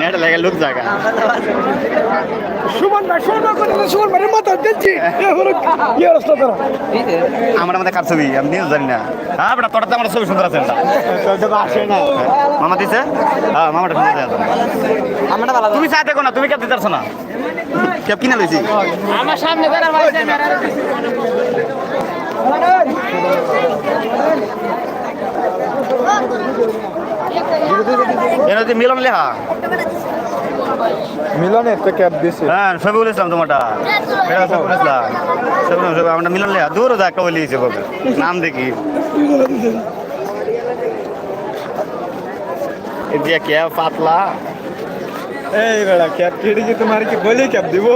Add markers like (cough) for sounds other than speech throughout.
Net লাগে লোক জায়গা। সুমন ভাই সুমন কথা সুমন ভাই মাথা দিচ্ছি কি? অবস্থা তোরা? আমার মধ্যে কার ছবি? আমি নিজে জানি না। হ্যাঁ বেটা তোর তো আমার ছবি সুন্দর আছে এটা আসে না মামা দিছে? হ্যাঁ মামাটা সুন্দর আছে। আমরা ভালো তুমি চাই দেখো না তুমি কেপ দিতে পারছ না? কেপ কিনে লইছি? আমার সামনে দাঁড়া ভাই এর হচ্ছে মিলন লেহা? মিলনের তো ক্যাব দিছে হ্যাঁ সবিউল ইসলাম তোমারটা। এটা সবিউল ইসলাম। সবিউল সবিউল আমরা মিলন লেহা। দূর যা একটা বলি দিয়েছে বলবে নাম দেখি। এই যে কে পাতলা। এই বেড়া ক্যাব কেটে কি তোমার কি বলি ক্যাব দিব?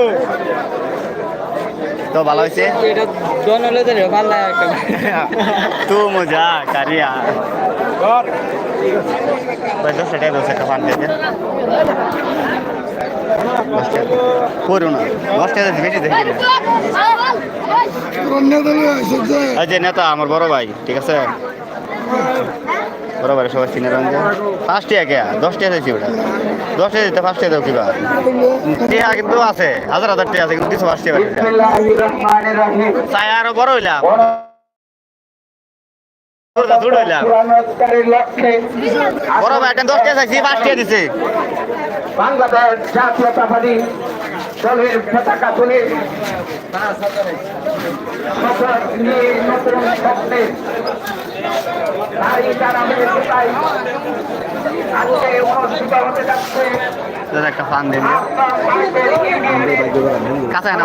তো ভালো হয়েছে? তু (laughs) মজা কারিয়া। সেটাই দোষ একটা ফান দিয়েছে করুন না। দশ টাকা বেশি দেখি যে নেতা আমার বড় ভাই ঠিক আছে? ভাই সবাই চিনে রঞ্জন পাঁচ কে দশ টাকা দিয়েছি ওটা। দশ টাকা দিতে পাঁচ টাকা কিবা? টাকা কিন্তু আছে, হাজার হাজার টাকা আছে, কিন্তু কিছু পাঁচ টাকা চাই আরও বড় হইলাম। চাইছি বাংলাদেশ দাদা একটা ফান দিন কাঁচা না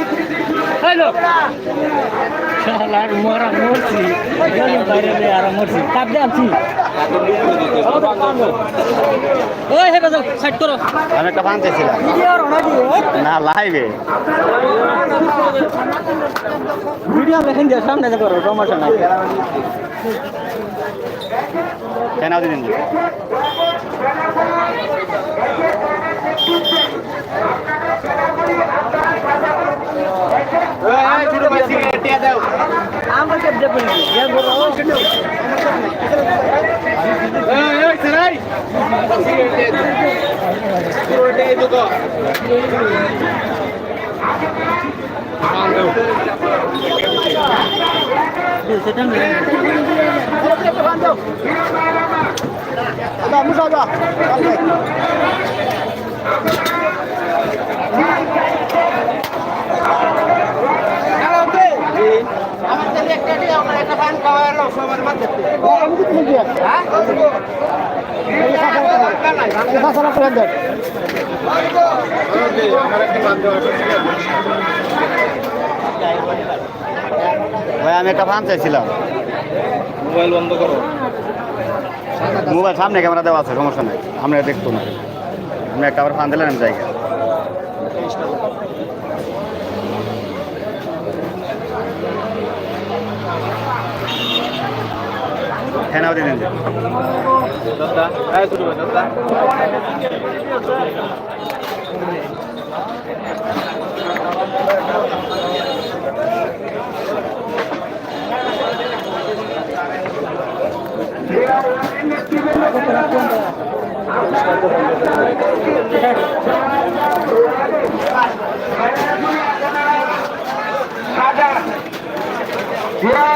দেওয়া নেই মরা মরছি বাইরে আর মরছি কাপ দিয়ে আনছি ওই হে বাজাও সাইড করো। আমি একটা ফান চাইছিলাম না লাইভে ভিডিও দেখেন যে সামনে করো সমস্যা নাই কেন দিন আমরা কেপ দেবেন ইয়া বলো সেটা ভাই আমি একটা ফান চাইছিলাম। মোবাইল বন্ধ করো। মোবাইল সামনে ক্যামেরা দেওয়া আছে সমস্যা নাই। আমরা দেখতো না। আমি একটা আবার ফান দিলেন আমি জায়গা হ্যাঁ নাও দিন Yeah.